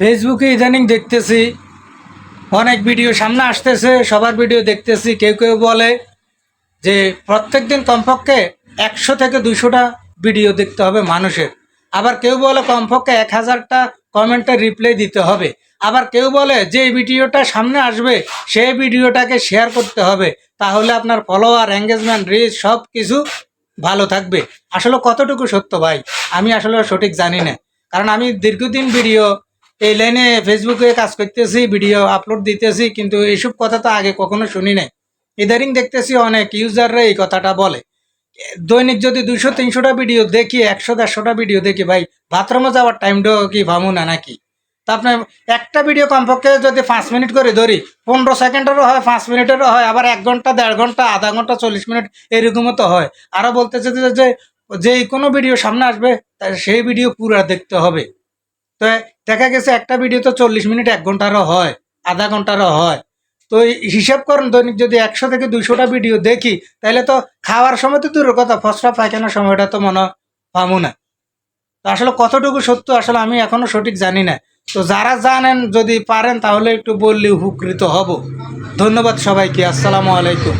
ফেসবুকে ইদানিং দেখতেছি, অনেক ভিডিও সামনে আসতেছে, সবার ভিডিও দেখতেছি, কেউ কেউ বলে যে প্রত্যেক দিন কমপক্ষে একশো থেকে দুশোটা ভিডিও দেখতে হবে মানুষের। আবার কেউ বলে কমপক্ষে এক হাজারটা কমেন্টের রিপ্লাই দিতে হবে। আবার কেউ বলে যে ভিডিওটা সামনে আসবে সেই ভিডিওটাকে শেয়ার করতে হবে। তাহলে আপনার ফলোয়ার এঙ্গেজমেন্ট রিচ সব কিছু ভালো থাকবে। আসলে কতটুকু সত্য ভাই? আমি আসলে সঠিক জানি না। কারণ আমি দীর্ঘদিন ভিডিও এই লাইনে ফেসবুকে কাজ করতেছি, ভিডিও আপলোড দিতেছি, কিন্তু এইসব কথা তো আগে কখনো শুনি নাই। ইদারিং দেখতেছি অনেক ইউজাররা এই কথাটা বলে। দৈনিক যদি দুশো তিনশোটা ভিডিও দেখি, একশো, দেড়শোটা ভিডিও দেখি, ভাই, বাথরুমে যাওয়ার টাইমটাও কি ভাবু না নাকি? তা আপনার একটা ভিডিও কমপক্ষে যদি পাঁচ মিনিট করে ধরি, পনেরো সেকেন্ডেরও হয়, পাঁচ মিনিটেরও হয়, আবার এক ঘণ্টা, দেড় ঘণ্টা, আধা ঘণ্টা, চল্লিশ মিনিট এরকমও তো হয়। আরও বলতেছে যে যে যে কোনো ভিডিও সামনে আসবে সেই ভিডিও পুরো দেখতে হবে। তো দেখা গেছে একটা ভিডিও তো চল্লিশ মিনিট, এক ঘন্টারও হয়, আধা ঘন্টারও হয়। তো হিসাব করেন, দৈনিক যদি একশো থেকে দুইশোটা ভিডিও দেখি, তাহলে তো খাওয়ার সময় তো দূরের কথা, ফসরা পায়খানার সময়টা তো মনে পাবো না। তো আসলে কতটুকু সত্য, আসলে আমি এখনও সঠিক জানি না। তো যারা জানেন, যদি পারেন, তাহলে একটু বললে উপকৃত হব। ধন্যবাদ সবাইকে, আসসালামু আলাইকুম।